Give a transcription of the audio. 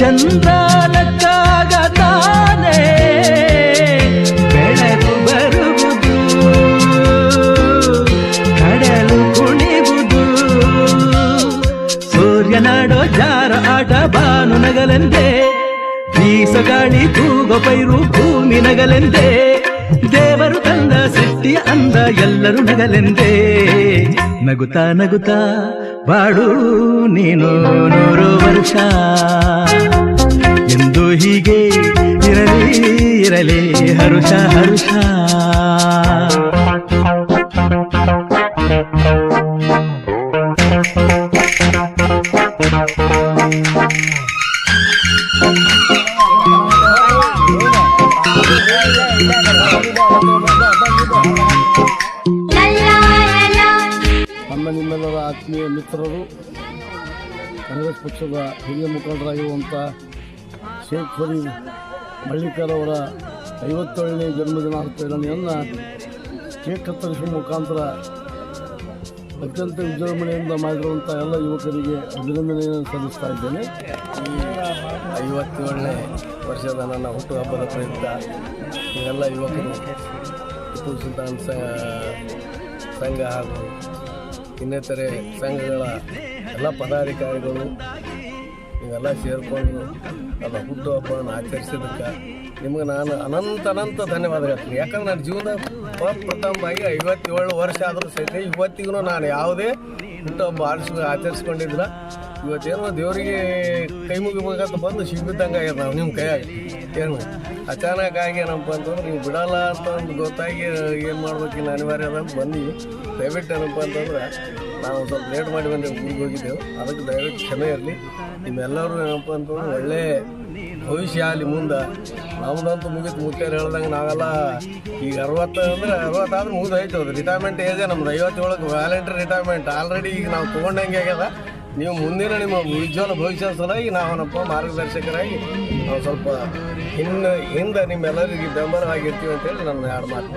ಚಂದ್ರ ನಕ್ಕಾಗ ತಾನೇ ಬೆಳಕು ಬರುವುದು, ಕಡಲು ಕುಣಿವುದು. ಸೂರ್ಯನಾಡೋ ಜಾರ ಆಟ ಬಾನು ನಗಲೆಂದೇ ಬೀಸಗಾಳಿ ತೂಗೋ ಪೈರು ಭೂಮಿ ನಗಲೆಂದೇ, ದೇವರು ತಂದ ಸೃಷ್ಟಿಯ ಅಂದ ಎಲ್ಲರೂ ನಗಲೆಂದೇ. ನಗುತ್ತಾ ನಗುತ್ತಾ ಬಾಡು ನೀನು ನೂರು ವರ್ಷ ಎಂದು ಹೀಗೆ ಇರಲಿ ಇರಲಿ ಹರುಷ ಹರುಷ ಆತ್ಮೀಯ ಮಿತ್ರರು, ಕಾಂಗ್ರೆಸ್ ಪಕ್ಷದ ಹಿರಿಯ ಮುಖಂಡರಾಗಿರುವಂಥ ಶೇಖ್ ಫರೀದ್ ಮಳ್ಳಿಕರ್ ಅವರ ಐವತ್ತೇಳನೇ ಜನ್ಮದಿನಾಚರಣೆಯನ್ನು ಕೇಕ್ ಕತ್ತರಿಸುವ ಮುಖಾಂತರ ಅತ್ಯಂತ ವಿಜೃಂಭಣೆಯಿಂದ ಮಾಡಿರುವಂಥ ಎಲ್ಲ ಯುವಕರಿಗೆ ಅಭಿನಂದನೆಯನ್ನು ಸಲ್ಲಿಸ್ತಾ ಇದ್ದೇನೆ. ಐವತ್ತೇಳನೇ ವರ್ಷದ ನನ್ನ ಹುಟ್ಟುಹಬ್ಬದ ಪ್ರಯುಕ್ತ ಎಲ್ಲ ಯುವಕರು ಟಿಪ್ಪು ಸುಲ್ತಾನ್ ಸಂಘ ಹಾಗೂ ಇನ್ನಿತರೆ ಸಂಘಗಳ ಎಲ್ಲ ಪದಾಧಿಕಾರಿಗಳು, ನೀವೆಲ್ಲ ಸೇರಿಕೊಂಡು ನನ್ನ ಹುಟ್ಟುಹಬ್ಬವನ್ನು ಆಚರಿಸಿದ್ದಕ್ಕೆ ನಿಮಗೆ ನಾನು ಅನಂತ ಅನಂತ ಧನ್ಯವಾದ ಹೇಳ್ತೀನಿ. ಯಾಕಂದ್ರೆ ನನ್ನ ಜೀವನ ಪ್ರಥಮವಾಗಿ ಐವತ್ತೇಳು ವರ್ಷ ಆದರೂ ಸಹಿತ ಇವತ್ತಿಗೂ ನಾನು ಯಾವುದೇ ಹುಟ್ಟುಹಬ್ಬ ಆರಿಸ್ ಆಚರಿಸ್ಕೊಂಡಿದ್ದಿಲ್ಲ. ಇವತ್ತೇನೋ ದೇವರಿಗೆ ಕೈ ಮುಗಿಬೇಕಂತ ಬಂದು ಸಿಗ್ಬಿದ್ದಂಗೆ ಆಗ್ಯದ ನಾವು ನಿಮ್ಮ ಕೈಯಾಗ. ಏನು? ಅಚಾನಕ್ ಆಗಿ ಏನಪ್ಪ ಅಂತಂದ್ರೆ ನೀವು ಬಿಡಲ್ಲ ಅಂತ ಒಂದು ಗೊತ್ತಾಗಿ ಏನು ಮಾಡ್ಬೇಕಿನ್ನ ಅನಿವಾರ್ಯ ಅದ ಬಂದೀವಿ ದಯವಿಟ್ಟು ಏನಪ್ಪ ಅಂತಂದ್ರೆ ನಾವು ಸ್ವಲ್ಪ ಲೇಟ್ ಮಾಡಿ ಬಂದು ಊರಿಗೆ ಹೋಗಿದ್ದೆವು. ಅದಕ್ಕೆ ದಯವಿಟ್ಟು ಕ್ಷಮೆ ಇರಲಿ. ನಿಮ್ಮೆಲ್ಲರೂ ಏನಪ್ಪ ಅಂತಂದ್ರೆ ಒಳ್ಳೆ ಭವಿಷ್ಯ ಅಲ್ಲಿ ಮುಂದೆ. ನಮ್ದಂತೂ ಮುಗಿತು ಮುಖ್ಯರು ಹೇಳ್ದಂಗೆ ನಾವೆಲ್ಲ ಈಗ ಅರವತ್ತು ಅಂದ್ರೆ ಮುಗಿದು ಆಯ್ತು ಅದು ರಿಟೈರ್ಮೆಂಟ್ ಏಜೇ ನಮ್ದು. ಐವತ್ತೇಳಕ್ಕೆ ವ್ಯಾಲೆಂಟ್ರಿ ರಿಟೈರ್ಮೆಂಟ್ ಆಲ್ರೆಡಿ ಈಗ ನಾವು ತೊಗೊಂಡಂಗೆ ಆಗ್ಯದ. ನೀವು ಮುಂದಿನ ನಿಮ್ಮ ಉಜ್ವಲ ಭವಿಷ್ಯ ಸಲುವಾಗಿ ನಾವನಪ್ಪ ಮಾರ್ಗದರ್ಶಕರಾಗಿ ನಾವು ಸ್ವಲ್ಪ ಹಿಂದೆ ಹಿಂದೆ ನಿಮ್ಮೆಲ್ಲರಿಗೆ ಬೆಂಬಲವಾಗಿರ್ತೀವಿ ಅಂತೇಳಿ ನನ್ನ ಎರಡು ಮಾತು